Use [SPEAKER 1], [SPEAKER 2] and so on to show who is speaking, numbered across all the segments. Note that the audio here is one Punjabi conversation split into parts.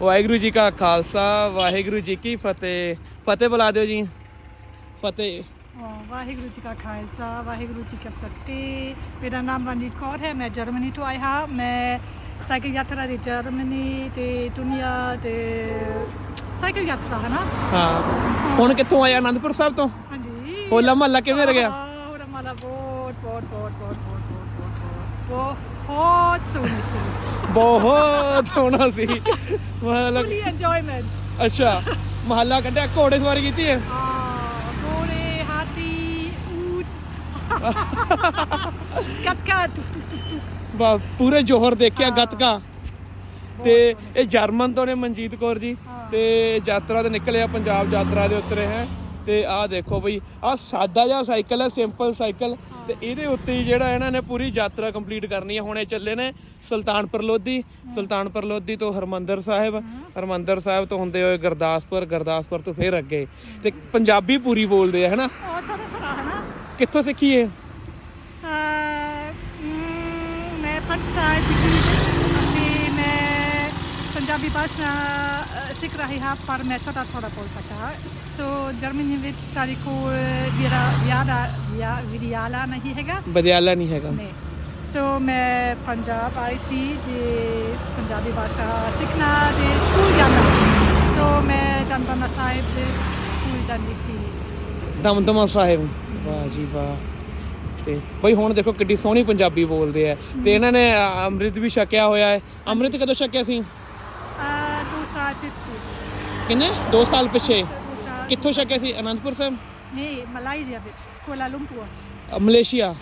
[SPEAKER 1] ਵਾਹਿਗੁਰੂ ਜੀ ਕਾ ਖਾਲਸਾ ਵਾਹਿਗੁਰੂ ਜੀ ਕੀ ਫਤਿਹ। ਫਤਿਹ ਬੁਲਾ ਦਿਓ ਜੀ। ਫਤਿਹ।
[SPEAKER 2] ਵਾਹਿਗੁਰੂ ਜੀ ਕਾ ਖਾਲਸਾ ਵਾਹਿਗੁਰੂ ਜੀ ਕੀ ਫਤਿਹ। ਮੇਰਾ ਨਾਮ ਵਨਦੀਪ ਕੌਰ ਹੈ ਮੈਂ ਜਰਮਨੀ ਤੋਂ ਆਈ ਹਾਂ। ਮੈਂ ਸਾਈਕਲ ਯਾਤਰਾ ਦੀ ਜਰਮਨੀ ਤੇ ਦੁਨੀਆ ਤੇ ਸਾਈਕਲ ਯਾਤਰਾ ਹੈ ਨਾ
[SPEAKER 1] ਹਾਂ। ਹੁਣ ਕਿੱਥੋਂ ਆਇਆ ਆਨੰਦਪੁਰ ਸਾਹਿਬ ਤੋਂ?
[SPEAKER 2] ਹਾਂਜੀ।
[SPEAKER 1] ਹੋਲਾ ਮਹੱਲਾ ਕਿਵੇਂ ਲੱਗਿਆ
[SPEAKER 2] ਹੋਰ ਮਾਲਾ ਬਹੁਤ ਬਹੁਤ ਬਹੁਤ ਬਹੁਤ ਬਹੁਤ ਬਹੁਤ ਬਹੁਤ ਬਹੁਤ ਸੋਹਣੀ ਸੀ।
[SPEAKER 1] ਬਹੁਤ ਸੋਹਣਾ ਸੀ। ਮਤਲਬ
[SPEAKER 2] ਫੁੱਲੀ ਇੰਜੋਇਮੈਂਟ
[SPEAKER 1] ਅੱਛਾ ਮਹੱਲਾ ਕੱਢਿਆ ਘੋੜੇ ਸਵਾਰੀ ਕੀਤੀ ਹੈ?
[SPEAKER 2] ਹਾਂ ਘੋੜੇ ਹਾਥੀ ਊਠ ਗੱਤਕਾ ਟੁਫ ਟੁਫ ਟੁਫ ਟੁਫ
[SPEAKER 1] ਬਸ ਪੂਰੇ ਜੋਹਰ ਦੇਖਿਆ। ਗੱਤਕਾ। ਤੇ ਇਹ ਜਰਮਨ ਤੋਂ ਨੇ ਮਨਜੀਤ ਕੌਰ ਜੀ। ਤੇ ਯਾਤਰਾ ਤੇ ਨਿਕਲੇ ਆ ਪੰਜਾਬ ਯਾਤਰਾ ਦੇ ਉਤਰੇ ਹੈ। ਤੇ ਆਹ ਦੇਖੋ ਬਈ ਆਹ ਸਾਦਾ ਜਿਹਾ ਸਾਈਕਲ ਹੈ ਸਿੰਪਲ ਸਾਈਕਲ। ਤੇ ਇਹਦੇ ਉੱਤੇ ਹੀ ਜਿਹੜਾ ਇਹਨਾਂ ਨੇ ਪੂਰੀ ਯਾਤਰਾ ਕੰਪਲੀਟ ਕਰਨੀ ਹੈ। ਹੁਣ ਇਹ ਚੱਲੇ ਨੇ ਸੁਲਤਾਨਪੁਰ ਲੋਧੀ। ਸੁਲਤਾਨਪੁਰ ਲੋਧੀ ਤੋਂ ਹਰਮੰਦਰ ਸਾਹਿਬ। ਹਰਮੰਦਰ ਸਾਹਿਬ ਤੋਂ ਹੁੰਦੇ ਹੋਏ ਗੁਰਦਾਸਪੁਰ ਗੁਰਦਾਸਪੁਰ ਤੋਂ ਫਿਰ ਅੱਗੇ। ਤੇ ਪੰਜਾਬੀ ਪੂਰੀ ਬੋਲਦੇ ਆ ਹਨਾ?
[SPEAKER 2] ਨਾ
[SPEAKER 1] ਕਿੱਥੋਂ ਸਿੱਖੀ ਇਹ?
[SPEAKER 2] ਮ, ਮੈਂ ਪੰਜ ਸਾਲ ਸਿੱਖੀ ਪੰਜਾਬੀ ਭਾਸ਼ਾ ਸਿੱਖ ਰਹੀ ਹਾਂ ਪਰ ਮੈਂ ਥੋੜਾ ਥੋੜਾ ਬੋਲ ਸਕਦਾ ਸੋ ਜਰਮਨੀ ਵਿੱਚ ਸਾਡੇ ਕੋਲ ਵਿਰਾ ਵਿਆਦਾ ਵਿਦਿਆਲਾ ਨਹੀਂ ਹੈਗਾ।
[SPEAKER 1] ਬਦਿਆਲਾ ਨਹੀਂ ਹੈਗਾ।
[SPEAKER 2] ਨਹੀਂ। ਸੋ ਮੈਂ ਪੰਜਾਬ ਆਈ ਸੀ ਤੇ ਪੰਜਾਬੀ ਭਾਸ਼ਾ ਸਿੱਖਣਾ ਤੇ ਸਕੂਲ ਜਾਣਾ। ਸੋ ਮੈਂ ਦਮਦਮਾ ਸਾਹਿਬ ਦੇ ਸਕੂਲ ਜਾਂਦੀ ਸੀ।
[SPEAKER 1] ਦਮਦਮਾ ਸਾਹਿਬ। ਵਾਹ ਜੀ ਵਾਹ। ਤੇ ਬਈ ਹੁਣ ਦੇਖੋ ਕਿੱਡੀ ਸੋਹਣੀ ਪੰਜਾਬੀ ਬੋਲਦੇ ਆ। ਤੇ ਇਹਨਾਂ ਨੇ ਅੰਮ੍ਰਿਤ ਵੀ ਛਕਿਆ ਹੋਇਆ ਹੈ। ਅੰਮ੍ਰਿਤ ਕਦੋਂ ਛਕਿਆ ਸੀ?
[SPEAKER 2] ਸਾਲ ਪਿਛਲੇ
[SPEAKER 1] ਕਿੰਨੇ? 2 ਸਾਲ ਪਿੱਛੇ। ਕਿੱਥੋਂ ਛਕਿਆ ਸੀ? ਅਨੰਦਪੁਰ ਸਾਹਿਬ?
[SPEAKER 2] ਨਹੀਂ ਮਲਾਈਜ਼ੀਆ ਵਿੱਚ ਕੋਲਾ ਲੰਪੁਰ
[SPEAKER 1] ਅ, ਮਲੇਸ਼ੀਆ।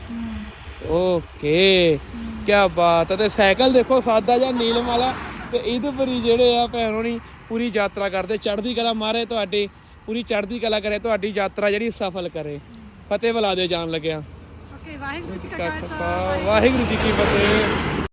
[SPEAKER 1] ਓਕੇ। ਕੀ ਬਾਤ ਹੈ ਤੇ ਸਾਈਕਲ ਦੇਖੋ ਸਾਦਾ ਜਿਹਾ ਨੀਲਮ ਵਾਲਾ। ਤੇ ਇਹਦੇ ਪਰ ਹੀ ਜਿਹੜੇ ਆ ਭੈਣ ਹੋਣੀ ਪੂਰੀ ਯਾਤਰਾ ਕਰਦੇ। ਚੜ੍ਹਦੀ ਕਲਾ ਮਾਰੇ ਤੁਹਾਡੀ ਪੂਰੀ ਚੜ੍ਹਦੀ ਕਲਾ ਕਰੇ ਤੁਹਾਡੀ ਯਾਤਰਾ ਜਿਹੜੀ ਸਫਲ ਕਰੇ। ਫਤਿਹ ਬੁਲਾ ਦਿਓ ਜਾਣ ਲੱਗਿਆ।
[SPEAKER 2] ਓਕੇ ਵਾਹਿਗੁਰੂ ਜੀ ਕਾ
[SPEAKER 1] ਕਾ
[SPEAKER 2] ਖਾਲਸਾ
[SPEAKER 1] ਖਾਲਸਾ। ਵਾਹਿਗੁਰੂ ਜੀ ਕੀ ਫਤਿਹ।